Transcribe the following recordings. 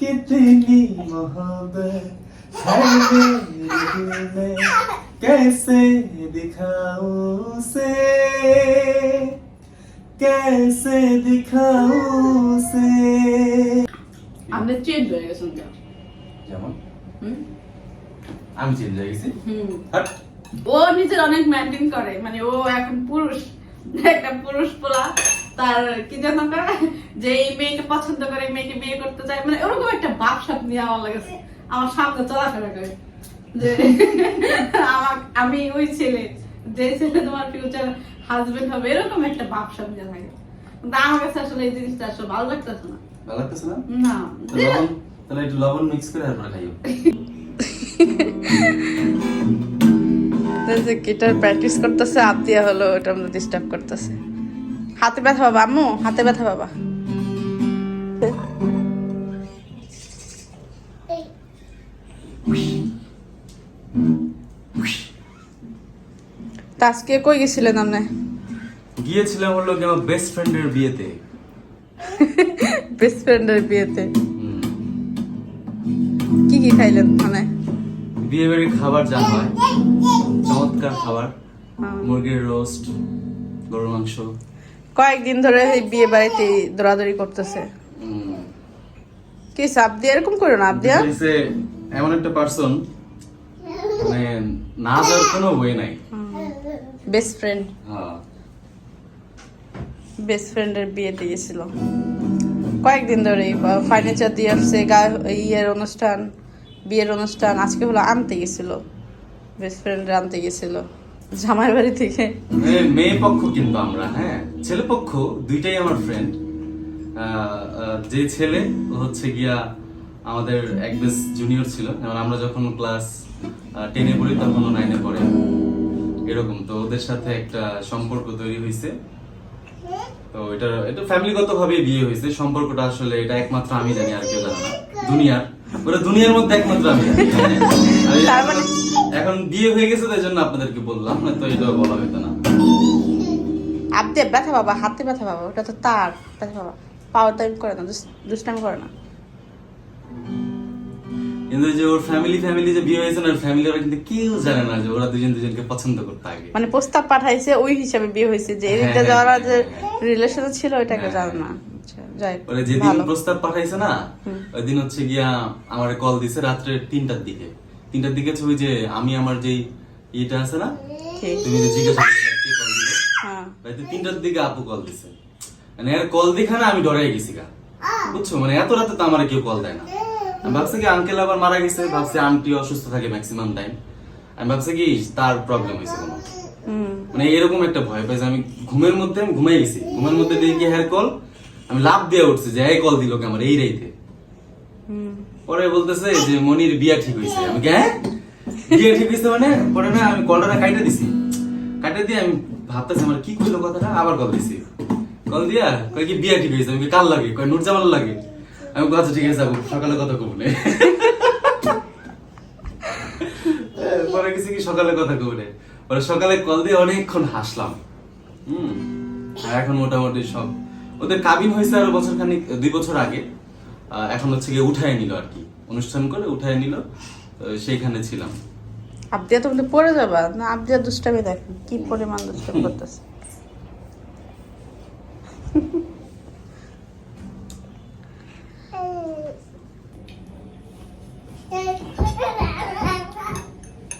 कितनी मोहब्बत है मेरे दिल में कैसे दिखाऊं उसे कैसे दिखाऊं उसे আপনি চেঞ্জ হয়ে গেছেন তো। যেমন হুম? আমি চেঞ্জ হয়ে গেছি হুম। হাট। ও নিজের অনেক মেনটেন করে মানে ও এখন পুরুষ একটা পুরুষ পোলা তার কি যেন করে যে এই মেয়েকে পছন্দ করে মেয়েকে বিয়ে করতে চায় মানে ওরকম একটা ভাব সাপ নিয়ে আমার লাগেছে আমার সামনে চলাফেরা করে। যে আমি ওই ছেলে যে ছেলে তোমার ফিউচার হাজবেন্ড হবে এরকম একটা ভাব সাপ নিয়ে থাকে কিন্তু আমার কাছে আসলে এই জিনিসটা আসলে ভালো লাগতেছে না। ভালো লাগতেছে না? না। তাহলে একটু লবণ মিক্স করে তারপরে খাইও। যে গিটার প্র্যাকটিস করতেছে আপ দিয়া হলো ওটা আমাদের ডিস্টার্ব করতেছে। হাতে ব্যথা বাবা আম্মু হাতে ব্যথা বাবা। আজকে কই গেছিলেন আপনি? গিয়েছিলাম হলো কি আমার বেস্ট ফ্রেন্ডের বিয়েতে। বেস্ট ফ্রেন্ডের বিয়েতে? কি কি খাইলেন মানে বিয়ে বাড়ির খাবার যা হয়। চমৎকার খাবার। মুরগির রোস্ট গরুর মাংস। কয়েকদিন ধরে এই বিয়ে বাড়িতে দৌড়াদৌড়ি করতেছে। কি সাপ দিয়ে এরকম করো না আপ দিয়া? এমন একটা পার্সন মানে না যাওয়ার কোনো ওয়ে নাই। বেস্ট ফ্রেন্ড হ্যাঁ। বেস্ট ফ্রেন্ডের বিয়েতে গেছিল কয়েকদিন ধরে ফার্নিচার দিয়ে আসছে গা- ইয়ের অনুষ্ঠান বিয়ের অনুষ্ঠান আজকে হলো আনতে গেছিল। বেস্ট ফ্রেন্ড আনতে গেছিল। জামাই বাড়ি থেকে। মেয়ে পক্ষ কিন্তু আমরা হ্যাঁ? ছেলে পক্ষ দুইটাই আমার ফ্রেন্ড যে ছেলে হচ্ছে গিয়া আমাদের এক জুনিয়র ছিল। যেমন আমরা যখন ক্লাস টেনে পড়ি তখন নাইনে পড়ে। এরকম তো ওদের সাথে একটা সম্পর্ক তৈরি হয়েছে তো এটা এটা ফ্যামিলিগত ভাবে বিয়ে হয়েছে সম্পর্কটা আসলে এটা একমাত্র আমি জানি আর কেউ জানে না। দুনিয়ার। ওটা দুনিয়ার মধ্যে একমাত্র আমি জানি। মানে- এখন বিয়ে হয়ে গেছে তাই জন্য আপনাদেরকে বললাম না তো এটা বলা হতো না। ব্যথা বাবা হাতে ব্যথা বাবা ওটা তো তার ব্যথা বাবা পাওয়ার টাইম করে না দুষ্টামি করে না। কিন্তু যে ওর ফ্যামিলি ফ্যামিলি যে বিয়ে হয়েছে না ফ্যামিলি ওরা কিন্তু কেউ জানে না যে ওরা দুজন দুজনকে পছন্দ করতে আগে। মানে প্রস্তাব পাঠাইছে ওই হিসাবে বিয়ে হয়েছে যে এদিকটা হ্যাঁ, যারা হ্যাঁ, যে হ্যাঁ। রিলেশন ছিল ওইটাকে হ্যাঁ, জানে না। হ্যাঁ। আচ্ছা, ওরা যেদিন প্রস্তাব পাঠাইছে না ওই দিন হচ্ছে গিয়া আমার কল দিছে রাত্রে তিনটার দিকে। তিনটার দিকে ওই যে আমি আমার যে ইটা আছে না? তুমি যে জিজ্ঞাসা করলে কল দিল? হ্যাঁ। রাতে তিনটার দিকে আপু কল দিছে। মানে এর কল দেখে না আমি ডরাই গেছি গা। বুঝছ? মানে এত রাতে তো আমার কেউ কল দেয় না। আমি ভাবছি কি আঙ্কেল আবার মারা গেছে ভাবছি আন্টি অসুস্থ থাকে ম্যাক্সিমাম টাইম আমি ভাবছি কি তার প্রবলেম হয়েছে কোনো। মানে এরকম একটা ভয় পাইছে আমি ঘুমের মধ্যে আমি ঘুমাই গেছি। ঘুমের মধ্যে দেখি হেয়ার কল আমি লাভ দিয়ে উঠছি যে এই কল দিল কে আমার? এই রাইতে। পরে বলতেছে যে মনির বিয়া ঠিক হয়েছে। আমি কি, বিয়া ঠিক হয়েছে মানে? পরে না আমি কলটা কাইটা দিছি। কাইটা দিয়ে আমি ভাবতেছি আমার কি কইলো কথাটা আবার কল দিছি। কল দিয়া কয় কি বিয়া ঠিক হয়েছে? আমি কি, কার লাগে। কয় নুরজামাল লাগে। আমি কই, আচ্ছা ঠিক আছে সকালে কথা কব নে। পরে কিছু কি সকালে কথা কব নে। পরে সকালে কল দিয়ে অনেকক্ষণ হাসলাম। হুম। আর এখন মোটামুটি সব। ওদের কাবিন হয়েছে আরও বছর খানিক দুই বছর আগে। এখন হচ্ছে গিয়ে উঠায় নিল আর কি। অনুষ্ঠান করে উঠায় নিল সেইখানে ছিলাম। আবদিয়া তুমি তো পড়ে যাবা? না, আবদিয়া দুষ্টামি দেখ কি পরিমাণ দুষ্টামি করতেছে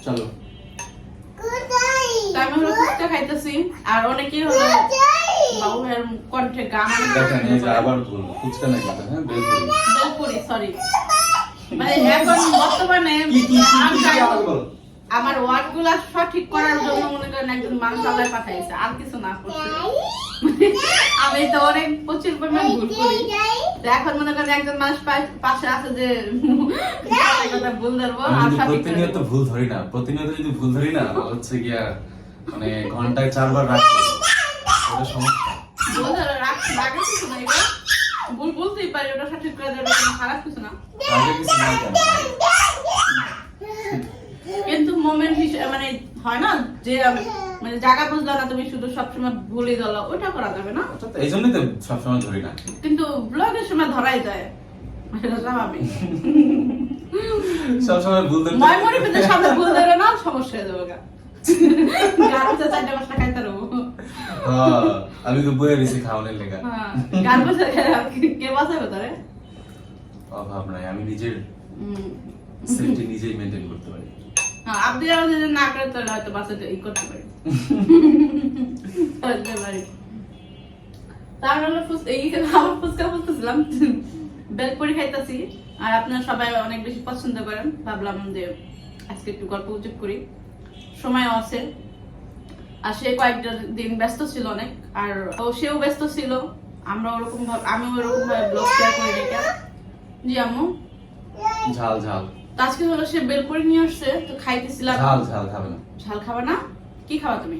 চলো তা আমি হলো ফুচকা খাইতেছি আর অনেকেই হলো বাবু ভাইয়ের কণ্ঠে গান দেখেন এই যে আবার ভুল ফুচকা না হ্যাঁ বেলপুরি বেলপুরি সরি মানে এখন বর্তমানে আমার ওয়ার্ডগুলা সঠিক করার জন্য মনে করেন একজন মানুষ পাঠাইছে আর কিছু না করছে। আমি তো অনেক প্রচুর পরিমাণ ভুল করি। এখন মনে করেন একজন মানুষ পাশে আছে যে কথা কথা ভুল ধরবো আর আমি যদি সঠিক করে প্রতিনিয়ত ভুল ধরি না। প্রতিনিয়ত যদি ভুল ধরি না হচ্ছে গিয়া মানে ঘন্টায় চারবার রাখব ওটা সমস্যা। ভুল ধরে রাখ- রাগে কিছু না এগুলো। ভুল বলতেই পারি ওটা সঠিক করে দেবে খারাপ কিছু না। আগে কিছু না কেন কিন্তু মোমেন্ট হিসেবে মানে হয় না যে মানে জায়গা বুঝলো না তুমি শুধু সবসময় ভুলে গেলো ওটা করা যাবে না। এই জন্যই তো সবসময় ধরি না। কিন্তু ব্লগের সময় ধরাই যায় এটা স্বাভাবিক। সবসময় ভুল ধরে না সমস্যা হয়ে যাবে গা। চারটে পাঁচটা খাইতে হ্যাঁ, আমি তো দিছি খাওয়ানোর লেগা হ্যাঁ, গান বসে কে বাঁচাবে তারে অভাব নাই আমি নিজের হুম। সেফটি নিজেই মেনটেন করতে পারি। হ্যাঁ, আপনি আরও যদি না করেন তাহলে হয়তো বাসাতে ই করতে পারি। করতে পারি। তার হলো ফুস- এই আমার ফুচকা ফুচতেছিলাম বেলপুরি খাইতেছি আর আপনারা সবাই অনেক বেশি পছন্দ করেন। ভাবলাম যে আজকে একটু গল্প গুজব করি। সময় আছে আর সে কয়েকটা দিন ব্যস্ত ছিল অনেক আর সেও ব্যস্ত ছিল। আমরা ওরকম ভাবে আমি ওরকম ভাবে ব্লগ শেয়ার করে রেখে জি আম্মু? ঝাল ঝাল। আজকে হলো সে বেলপুরি নিয়ে আসছে তো খাইতেছিলাম। ঝাল ঝাল খাবে না। ঝাল খাবা না? কি খাওয়া তুমি?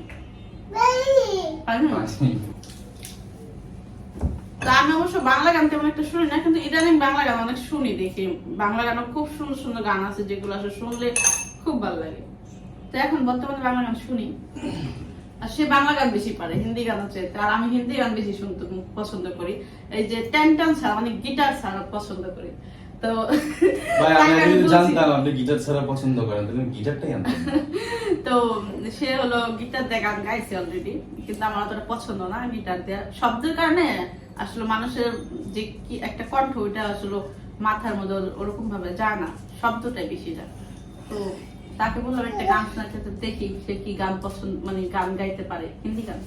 আমি অবশ্য বাংলা গান তেমন একটা শুনি না কিন্তু ইদানিং বাংলা গান অনেক শুনি দেখি। বাংলা গানও খুব সুন্দর সুন্দর গান আছে যেগুলো আসলে শুনলে খুব ভালো লাগে। তো এখন বর্তমানে বাংলা গান শুনি। আর সে বাংলা গান বেশি পারে হিন্দি গান হচ্ছে আর আমি হিন্দি গান বেশি শুনতে পছন্দ করি। এই যে টেন টান ছাড়া মানে গিটার ছাড়া পছন্দ করি। তো ভাই আমি জানতাম আপনি গিটার ছাড়া পছন্দ করেন তাহলে গিটারটাই তো সে হলো গিটার দিয়ে গান গাইছে অলরেডি কিন্তু আমার অতটা পছন্দ না গিটার দিয়ে। শব্দের কারণে আসলে মানুষের যে কি একটা কণ্ঠ ওইটা আসলে মাথার মধ্যে ওরকম ভাবে যায় না শব্দটাই বেশি যায়। তো তাকে বললাম একটা গান শোনাতে তো দেখি সে কি গান পছন্দ মানে গান গাইতে পারে হিন্দি গান।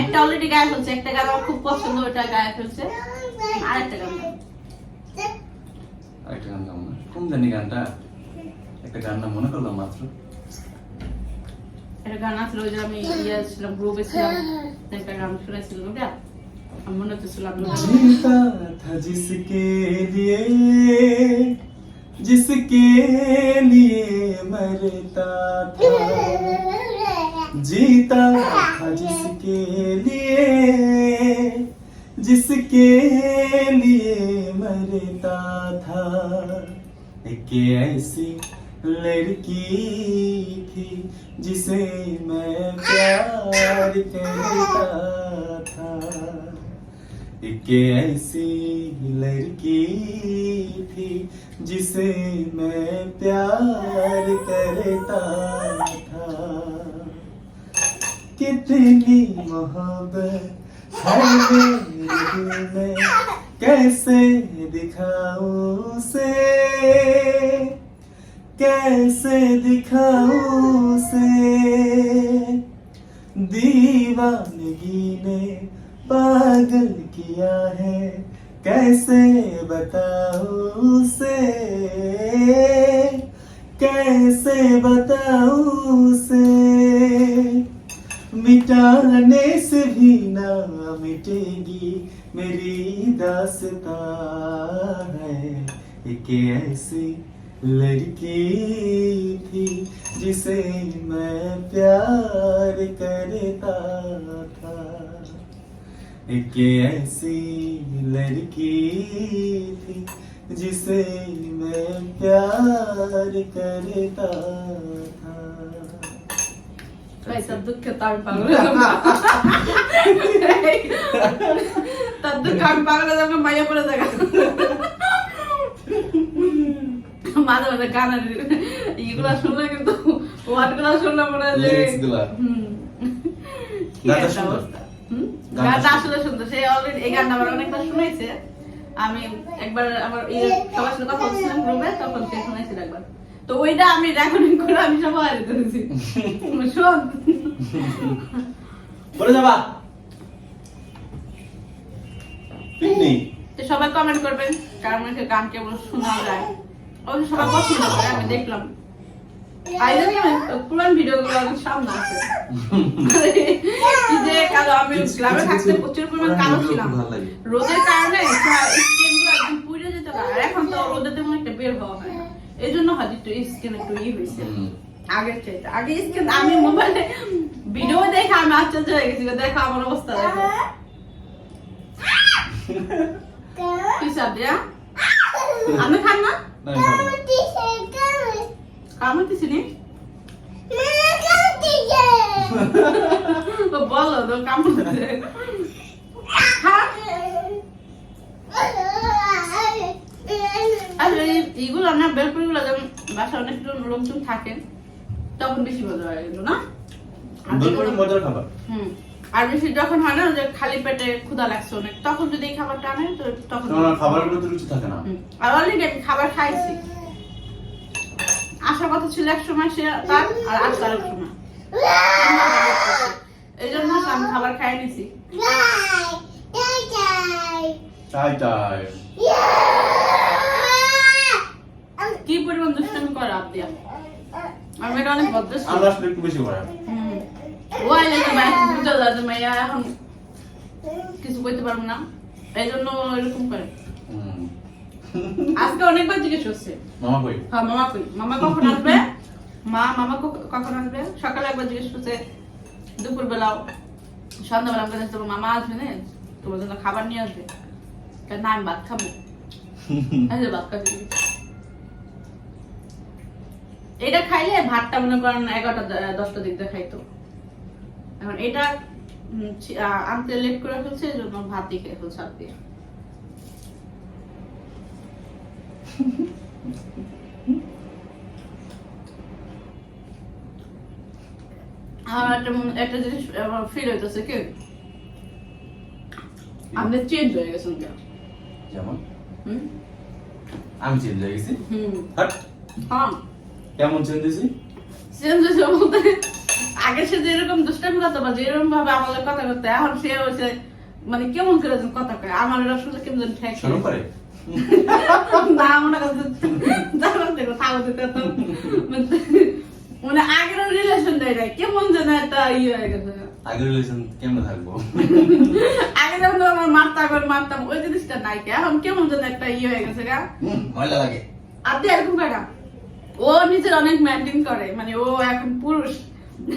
একটা অলরেডি গায়ক হচ্ছে একটা গান আমার খুব পছন্দ ওটা গায়ক হচ্ছে আর একটা গান গান না। কোন জানি গানটা? একটা গান মনে করলাম মাত্র। একটা গান ওই যে আমি ইয়ে ছিলাম গ্রুপে ছিলাম একটা গান শুনেছিলাম ওটা? মনে হতেছিল আপনার जिसके लिए मरता था। जीता था जिसके लिए जिसके लिए मरता था। एक ऐसी लड़की थी जिसे मैं प्यार करता था। एक ऐसी लड़की थी जिसे मैं प्यार करता था। कितनी मोहब्बत में कैसे दिखाऊँ उसे? कैसे दिखाऊँ उसे? दीवानगी ने पागल किया है, कैसे बताऊँ उसे? कैसे बताऊँ उसे? मिटाने से भी ना मिटेगी, मेरी दासता है। एक ऐसी लड़की थी, जिसे मैं प्यार करता था। एक ऐसी लड़की थी जिसे मैं प्यार करता था ভাই তার দুঃখে তো আমি পাগল তার দুঃখে আমি পাগল হয়ে যাবো মাইয়া পড়ে থাকা মাঝে মাঝে গানের ইগুলা শুনলে কিন্তু ওয়ার্ড গুলা শুনলে মনে হয় যে Lyrics গুলা। হুম। কি গানটা গানটা গানটা আসলে সুন্দর। সে অলরেডি এই গানটা আমার অনেকবার শুনেছে আমি একবার আমার সবার সাথে কথা বলছিলাম গ্রুপে তখন সে শুনেছিল একবার। তো ওইটা আমি রেকর্ডিং করে আমি সবাই করেছি শোন। বলে যাবা। সবাই কমেন্ট করবেন কার মুখে গান কেমন শোনা যায়। অবশ্য সবাই পছন্দ করে আমি দেখলাম। আইলে পুরান ভিডিও অনেক সামনে আছে যে কালো আমি গ্রামে থাকতে প্রচুর পরিমাণ কালো ছিলাম। রোদের কারণে স্কিন একদম পুড়ে যেত আর এখন তো রোদে তেমন একটা বের হওয়া হয় এই জন্য হয়তো একটু স্কিন একটু ই হয়েছে। আগের চাইতে। আগে স্কিন আমি মোবাইলে ভিডিও দেখে আমি আশ্চর্য হয়ে গেছি দেখো আমার অবস্থা দেখো। কি আমি খান না? না, আমি খাব না। কামড়তেছি নি তো বলো তো এই এইগুলো না বেলপুরিগুলো যেমন বাসা অনেক লোকজন থাকে তখন বেশি মজা হয় এগুলো না? আর মজার খাবার। হুম আর বেশি যখন হয় না যে খালি পেটে ক্ষুধা লাগছে অনেক তখন যদি এই খাবারটা আনে তো তখন খাবারের প্রতি রুচি থাকে না। আর অলরেডি আমি খাবার খাইছি। আসার কথা ছিল এক সময় সে তার আর এক সময়। এই জন্য আমি খাবার খাই নিছি। কি পরিমাণ দুষ্টামি করে আপিয়া আর মেয়েটা অনেক ভদ্র। আমরা আসলে একটু বেশি করে। বুঝতে মাইয়া এখন কিছু কইতে পারব না। এই জন্য এরকম করে। আজকে অনেকবার জিজ্ঞেস করছে। মামা কই? হ্যাঁ মামা কই? মামা কখন আসবে? মা মামা কখন আসবে? সকালে একবার জিজ্ঞেস করছে দুপুর বেলাও সন্ধ্যাবেলা আমাকে মামা আসবে না? তোমার জন্য খাবার নিয়ে আসবে? না আমি ভাত খাব। ভাত খাবি এটা খাইলে ভাতটা মনে করেন এগারোটা দশটা দিক দিয়ে খাইতো। এখন এটা আনতে লেট করে ফেলছে এই জন্য ভাতই খেয়ে ফেলছে আর আমার একটা মনে- একটা জিনিস ফিল হইতেছে কি? আপনি চেঞ্জ হয়ে গেছেন কেন যেমন? আমি চেঞ্জ হয়ে গেছি। হ্যাঁ। কেমন চেঞ্জ হয়েছি? চেঞ্জ হয়েছে বলতে আগে সে যেরকম দুষ্টামি করতো বা যেরকম ভাবে আমাদের কথা করতে এখন সে হচ্ছে মানে কেমন করে কথা কয় আমার শুনলে কেমন যেন ঠেক। শরম করে না থাকো দিতে তো মানে আগের কেমন যেন একটা ইয়ে হয়ে গেছে। আগের রিলেশন কেমনে থাকব? আগে যখন আমার মারতাম আর মারতাম ওই জিনিসটা নাই কে। এখন কেমন যেন একটা ইয়ে হয়ে গেছে গা। ময়লা লাগে। আপনি এরকম ও নিজের অনেক মেনটেন করে। মানে ও এখন পুরুষ।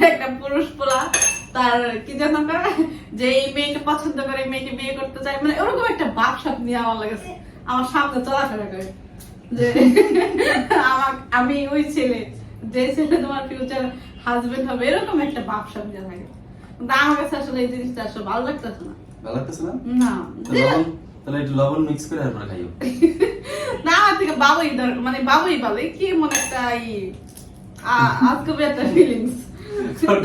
একটা পুরুষ পোলা। তার কি যেন করে? যে এই মেয়েকে পছন্দ করে মেয়েকে বিয়ে করতে চায়। মানে ওরকম একটা ভাব সাপ নিয়ে আমার লাগেছে আমার সামনে চলাফেরা করে। যে আমার আমি ওই ছেলে। যে ছেলে তোমার ফিউচার হাজবেন্ড হবে এরকম একটা সাপ নিয়ে থাকে। কিন্তু আমার কাছে আসলে এই জিনিসটা আসলে ভালো লাগতেছে না। ভালো লাগতেছে না? না। তাহলে একটু লবণ মিক্স করে তারপরে খাইও। না আমার থেকে বাবুই দর- মানে বাবুই ভালো। কি মনে একটা ই আজকে একটা ফিলিংস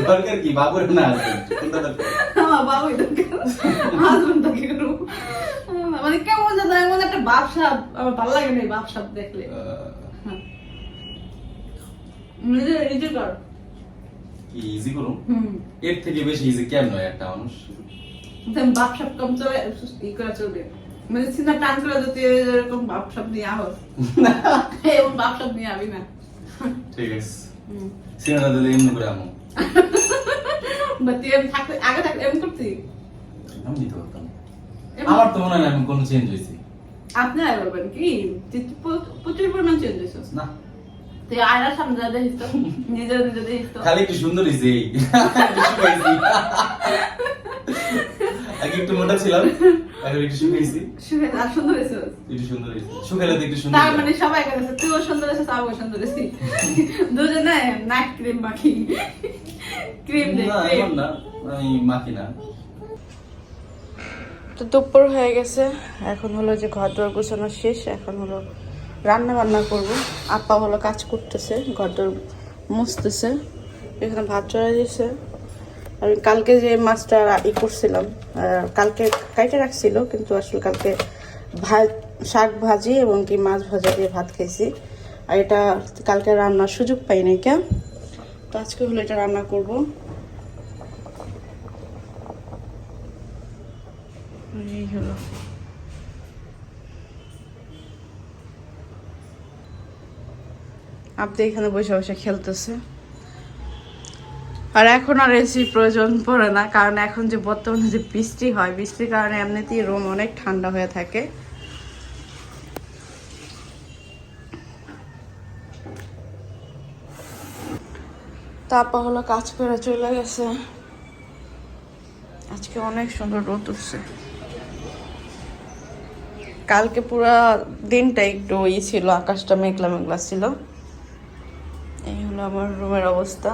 দরকার কি? বাবুর না আছে। আমার বাবুই দরকার। হাজবেন্ড কি মানে কেমন যেন এমন একটা আমার ভালো লাগে না ব্যবসা দেখলে। নিজে নিজে কর কি ইজি করুন? এর থেকে বেশি ইজি হয় একটা মানুষ? দেন ব্যবসা কম চলে ই করে চলবে। মানে সিনা টান করে যদি এরকম ব্যবসা নিয়ে আহ এরকম ব্যবসা নিয়ে আবি না। ঠিক আছে। হুম। সিনেমা এমনি করে আমো। বা এম থাকতে আগে থাকতে এম করতি? আমি দিতে পারতাম। আমার তো মনে হয় আমি কোনো চেঞ্জ হয়েছি আপনি আর বলবেন কি? প্রচুর পরিমাণ চেঞ্জ হয়েছিস না। তুই আয়নার সামনে যা দেখিস তো নিজের নিজে দেখিস তো। খালি একটু সুন্দর হয়েছে এই। একটু শুকাইছি। আগে একটু মোটা ছিলাম এখন একটু শুকাইছি শুনে আর সুন্দর হয়েছিস একটু সুন্দর হয়েছে শুকাইলে তো একটু সুন্দর তার মানে সবাই করেছে তুইও সুন্দর হয়েছিস আমিও সুন্দর হয়েছি দুজনে নাইট ক্রিম মাখি। ক্রিম দে ক্রিম। না আমি মাখি না। তো দুপুর হয়ে গেছে এখন হলো যে ঘর দর গোছানো শেষ এখন হলো রান্না বান্না করব। আপা হলো কাজ করতেছে ঘর দর মুছতেছে, এখানে ভাত চড়াই দিয়েছে আমি কালকে যে মাছটা ই করছিলাম কালকে কাইটে রাখছিল, কিন্তু আসলে কালকে ভাত, শাক ভাজি এবং কি মাছ ভাজা দিয়ে ভাত খেয়েছি আর এটা কালকে রান্নার সুযোগ পাই নাই কে? তো আজকে হলো এটা রান্না করব। এই হলো। আপনি এখানে বসে বসে খেলতেছে। আর এখন আর এসি প্রয়োজন পড়ে না, কারণ এখন যে বর্তমানে যে বৃষ্টি হয়, বৃষ্টির কারণে এমনিতেই রুম অনেক ঠান্ডা হয়ে থাকে। তারপর হলো কাজ করে চলে গেছে। আজকে অনেক সুন্দর রোদ উঠছে। কালকে পুরো দিনটা একটু ই ছিল, আকাশটা মেঘলা মেঘলা ছিল। আমার রুমের অবস্থা।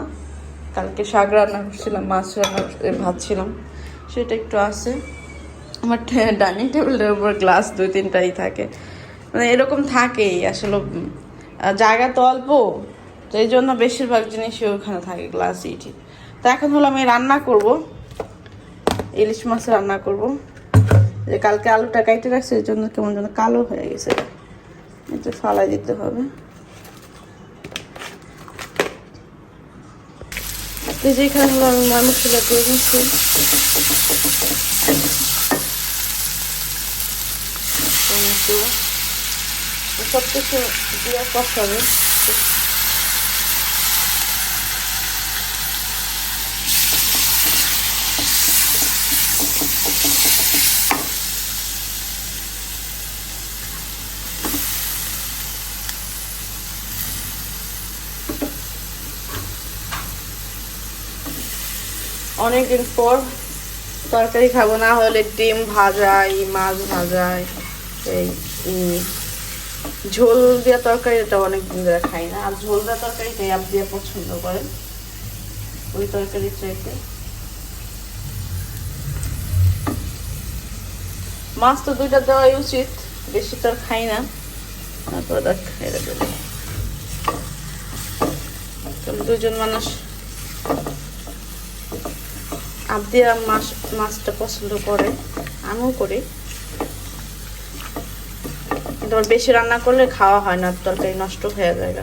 কালকে শাক রান্না করছিলাম, মাছ রান্না ভাজছিলাম সেটা একটু আছে। আমার ডাইনিং টেবিলের উপর গ্লাস দুই তিনটাই থাকে। মানে এরকম থাকেই, আসলে জায়গা তো অল্প। তো এই জন্য বেশিরভাগ জিনিসই ওখানে থাকে, গ্লাস, ইটি তো এখন হলো আমি রান্না করব। ইলিশ মাছ রান্না করব। যে কালকে আলুটা কাইটে রাখছি এর জন্য কেমন যেন কালো হয়ে গেছে। একটু ফালাই দিতে হবে। তো যেখানে হলো আমি ময় মশলা দিয়ে দিচ্ছি সব কিছু দিয়ে কষাবে। অনেকদিন পর তরকারি খাব, না হলে ডিম ভাজা, এই মাছ ভাজা, এই ঝোল দেওয়া তরকারি এটা অনেকদিন ধরে খাই না। আর ঝোল দেওয়া তরকারিটাই আপ দিয়ে পছন্দ করেন। ওই তরকারির চাইতে। মাছ তো দুইটা দেওয়াই উচিত, বেশি তো আর খাই না। তারপর দেখ দুজন মানুষ। আবদিয়া মাছ মাছটা পছন্দ করে, আমিও করি। আবার বেশি রান্না করলে খাওয়া হয় না, তরকারি নষ্ট হয়ে যায়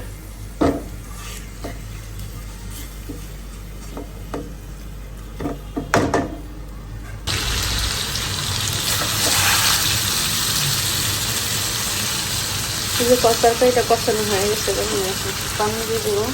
তরকারিটা কষানো হয়ে গেছে পানি দিয়ে দেবো।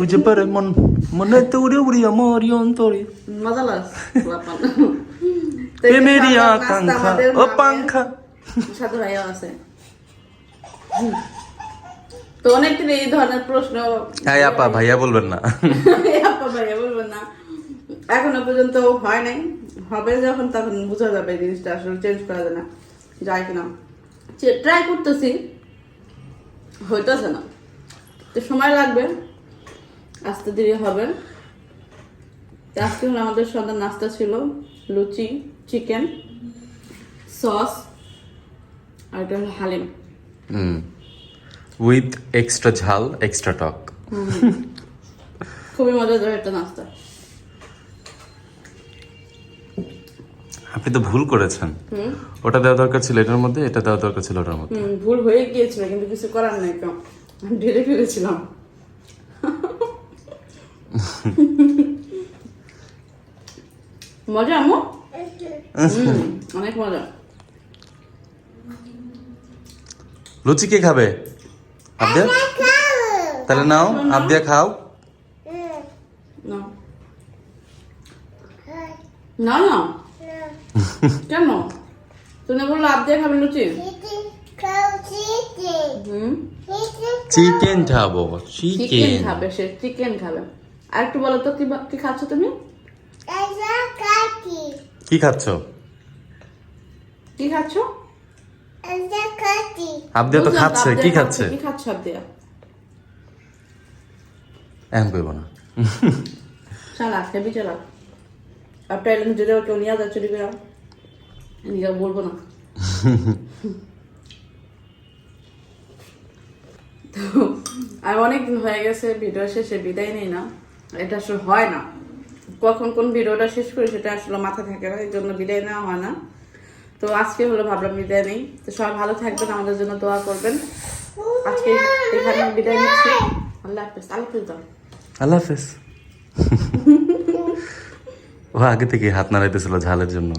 খুঁজে পারে মন মনে তো উড়ে উড়ি আমার অন্তরে মজা খাবার নাস্তা আকাঙ্ক্ষা ও পাঙ্খা সাধু ভাইও আছে। তো অনেকদিন এই ধরনের প্রশ্ন হ্যাঁ আপা ভাইয়া বলবেন না আপা ভাইয়া বলবেন না এখনও পর্যন্ত হয় নাই হবে যখন তখন বোঝা যাবে জিনিসটা আসলে চেঞ্জ করা যায় না যায় কিনা ট্রাই করতেছি হইতেছে না তো সময় লাগবে আস্তে ধীরে হবে। আজকে হলো আমাদের সন্ধ্যার নাস্তা ছিল লুচি চিকেন সস আর এটা হলো হালিম। উইথ এক্সট্রা ঝাল এক্সট্রা টক। খুবই মজাদার একটা নাস্তা। আপনি তো ভুল করেছেন। ওটা দেওয়া দরকার ছিল এটার মধ্যে এটা দেওয়া দরকার ছিল ওটার মধ্যে। ভুল হয়ে গিয়েছিল কিন্তু কিছু করার নেই ঢেলে ফেলেছিলাম। মজা আমু অনেক মজা। লুচি কে খাবে? আবদিয়া তাহলে নাও আবদিয়া খাও। না না না কেন? তুমি বলল আবদিয়া খাবে লুচি। চিকেন খাব চিকেন। চিকেন খাবে সে চিকেন খাবে। আর একটু বলো তো কি খাচ্ছ তুমি? কি খাচ্ছ? কি খাচ্ছ? আবদিয়া তো খাচ্ছে কি খাচ্ছে কি খাচ্ছ আবদিয়া? এখন কইব না। হেবি আপনার এলেন যদি কেউ নিয়ে যাচ্ছে নিয়ে বলব না। তো আর অনেকদিন হয়ে গেছে ভিডিও শেষে বিদায় নেই না। এটা আসলে হয় না। কখন কোন ভিডিওটা শেষ করি সেটা আসলে মাথা থাকে না এই জন্য বিদায় নেওয়া হয় না। তো আজকে হলো ভাবলাম বিদায় নেই। তো সবাই ভালো থাকবেন আমাদের জন্য দোয়া করবেন। আজকে এখানে বিদায় নিচ্ছি। আল্লাহ হাফেজ। আল্লাহ হাফেজ দাও। আল্লাহ হাফেজ। ও আগে থেকে হাত নাড়াইতেছিল ঝালের জন্য।